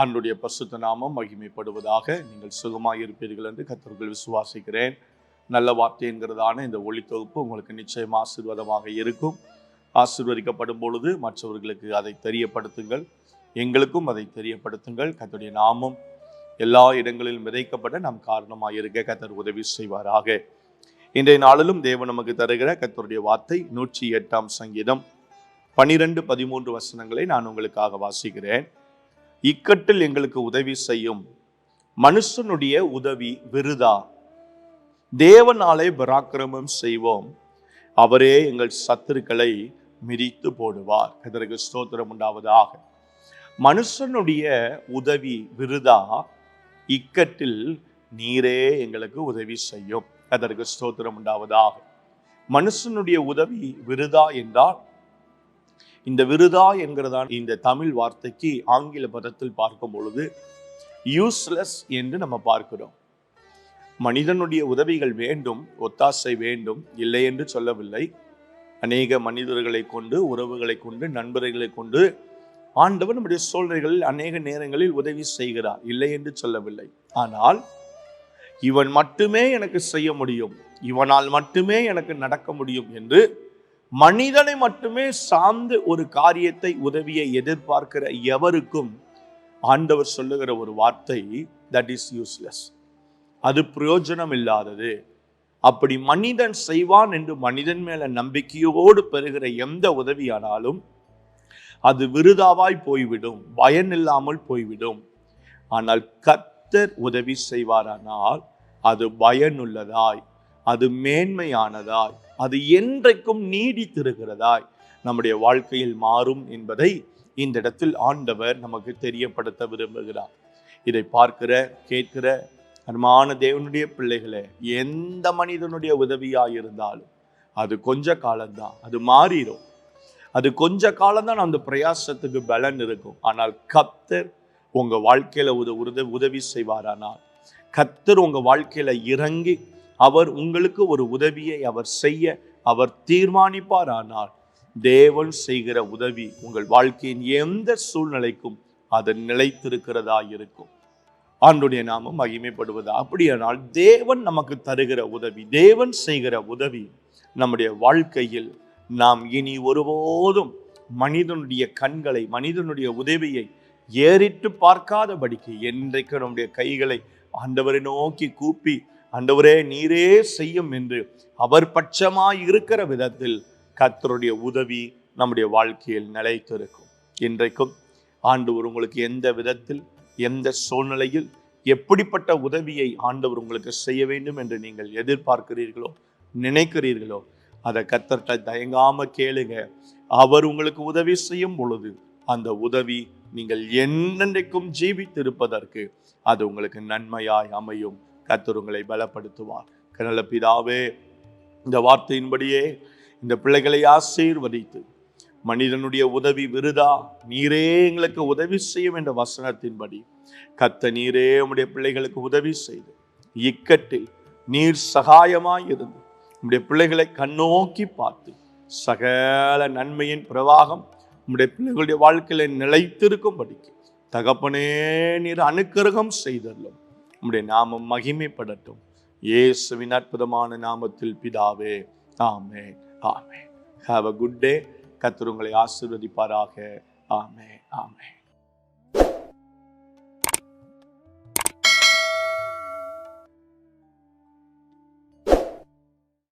ஆண்டுடைய பசுத்த நாமம் மகிமைப்படுவதாக நீங்கள் சுகமாக இருப்பீர்கள் என்று கத்தர்கள் விசுவாசிக்கிறேன். நல்ல வார்த்தை என்கிறதான இந்த ஒளி தொகுப்பு உங்களுக்கு நிச்சயம் ஆசீர்வாதமாக இருக்கும். ஆசீர்வதிக்கப்படும் பொழுது மற்றவர்களுக்கு அதை தெரியப்படுத்துங்கள். எங்களுக்கும் அதை தெரியப்படுத்துங்கள். கத்தருடைய நாமம் எல்லா இடங்களிலும் விதைக்கப்பட நாம் காரணமாக இருக்க கத்தர் உதவி செய்வாராக. இன்றைய நாளிலும் தேவன் நமக்கு தருகிற கத்தருடைய வார்த்தை நூற்றி எட்டாம் சங்கீதம் பனிரெண்டு பதிமூன்று வசனங்களை நான் உங்களுக்காக வாசிக்கிறேன். இக்கட்டில் எங்களுக்கு உதவி செய்யும். மனுஷனுடைய உதவி விருதா? தேவனாலே பராக்கிரமம் செய்வோம். அவரே எங்கள் சத்துருக்களை மிதித்து போடுவார். இதற்கு ஸ்தோத்திரம் உண்டாவதாக. மனுஷனுடைய உதவி விருதா? இக்கட்டில் நீரே எங்களுக்கு உதவி செய்யும். அதற்கு ஸ்தோத்திரம் உண்டாவதாக. மனுஷனுடைய உதவி விருதா என்றால் இந்த விருதா என்கிறதான இந்த தமிழ் வார்த்தைக்கு ஆங்கில பதத்தில் பார்க்கும் பொழுது யூஸ்லெஸ் என்று நம்ம பார்க்கிறோம். மனிதனுடைய உதவிகள் வேண்டும் ஒத்தாசை வேண்டும் இல்லை என்று சொல்லவில்லை. அநேக மனிதர்களை கொண்டு உறவுகளை கொண்டு நண்பர்களை கொண்டு ஆண்டவர் நம்முடைய சூழ்நிலைகளில் அநேக நேரங்களில் உதவி செய்கிறார் இல்லை என்று சொல்லவில்லை. ஆனால் இவன் மட்டுமே எனக்கு செய்ய முடியும் இவனால் மட்டுமே எனக்கு நடக்க முடியும் என்று மனிதனை மட்டுமே சார்ந்து ஒரு காரியத்தை உதவியை எதிர்பார்க்கிற எவருக்கும் ஆண்டவர் சொல்லுகிற ஒரு வார்த்தை தட் இஸ் யூஸ்லெஸ் அது பிரயோஜனம் இல்லாதது அப்படி மனிதன் செய்வான் என்று மனிதன் மேல நம்பிக்கையோடு பெறுகிற எந்த உதவியானாலும் அது விருதாவாய் போய்விடும் பயன் இல்லாமல் போய்விடும். ஆனால் கத்தர் உதவி செய்வாரானால் அது பயனுள்ளதாய். அது மேன்மையானதாய் அது என்றைக்கும் நீடித்திருக்கிறதாய் நம்முடைய வாழ்க்கையில் மாறும் என்பதை இந்த இடத்தில் ஆண்டவர் நமக்கு தெரியப்படுத்த விரும்புகிறார். இதை பார்க்கிற கேட்கிற அன்பான தேவனுடைய பிள்ளைகளை எந்த மனிதனுடைய உதவியாக இருந்தாலும் அது கொஞ்ச காலம்தான் அது மாறிடும் அது கொஞ்ச காலம்தான் அந்த பிரயாசத்துக்கு பலன் இருக்கும். ஆனால் கத்தர் உங்கள் வாழ்க்கையில் உத உதவி உதவி செய்வாரானால் கத்தர் உங்கள் வாழ்க்கையில் இறங்கி அவர் உங்களுக்கு ஒரு உதவியை அவர் செய்ய அவர் தீர்மானிப்பார் ஆனால் தேவன் செய்கிற உதவி உங்கள் வாழ்க்கையின் எந்த சூழ்நிலைக்கும் அது நிலைத்திருக்கிறதா இருக்கும் ஆண்டுடைய நாமம் மகிமைப்படுவது? அப்படியானால் தேவன் நமக்கு தருகிற உதவி தேவன் செய்கிற உதவி நம்முடைய வாழ்க்கையில் நாம் இனி ஒருபோதும் மனிதனுடைய கண்களை மனிதனுடைய உதவியை ஏறிட்டு பார்க்காதபடிக்கு என்றைக்கு நம்முடைய கைகளை ஆண்டவரை நோக்கி கூப்பி அண்டவரே நீரே செய்யும் என்று அவர் பட்சமாய் இருக்கிற விதத்தில் கத்தருடைய உதவி நம்முடைய வாழ்க்கையில் நிலைத்திருக்கும். இன்றைக்கும் ஆண்டவர் உங்களுக்கு எந்த விதத்தில் எந்த சூழ்நிலையில் எப்படிப்பட்ட உதவியை ஆண்டவர் உங்களுக்கு செய்ய வேண்டும் என்று நீங்கள் எதிர்பார்க்கிறீர்களோ நினைக்கிறீர்களோ அதை கத்தர்கிட்ட தயங்காம கேளுங்க. அவர் உங்களுக்கு உதவி செய்யும் பொழுது அந்த உதவி நீங்கள் என்னென்றைக்கும் ஜீவித்திருப்பதற்கு அது உங்களுக்கு நன்மையாய் அமையும். கத்தர் உங்களை பலப்படுத்துவார். கனல பிதாவே இந்த வார்த்தையின்படியே இந்த பிள்ளைகளை ஆசீர்வதித்து மனிதனுடைய உதவி விருதா? நீரே எங்களுக்கு உதவி செய்யும் என்ற வசனத்தின்படி கத்த நீரே உம்முடைய பிள்ளைகளுக்கு உதவி செய்து இக்கட்டில் நீர் சகாயமாய் இருந்து உம்முடைய பிள்ளைகளை கண்ணோக்கி பார்த்து சகல நன்மையின் பிரவாகம் உம்முடைய பிள்ளைகளுடைய வாழ்க்கையில நிலைத்திருக்கும்படிக்கு தகப்பனே நீர் அனுக்கிரகம் செய்தல்லும் உம்முடைய நாமம் மகிமைப்படட்டும். இயேசுவின் அற்புதமான நாமத்தில் பிதாவே ஆமே ஆமே ஹாவ் அ குட் டே கத்தர் உங்களை ஆசீர்வதிப்பாராக. ஆமே ஆமே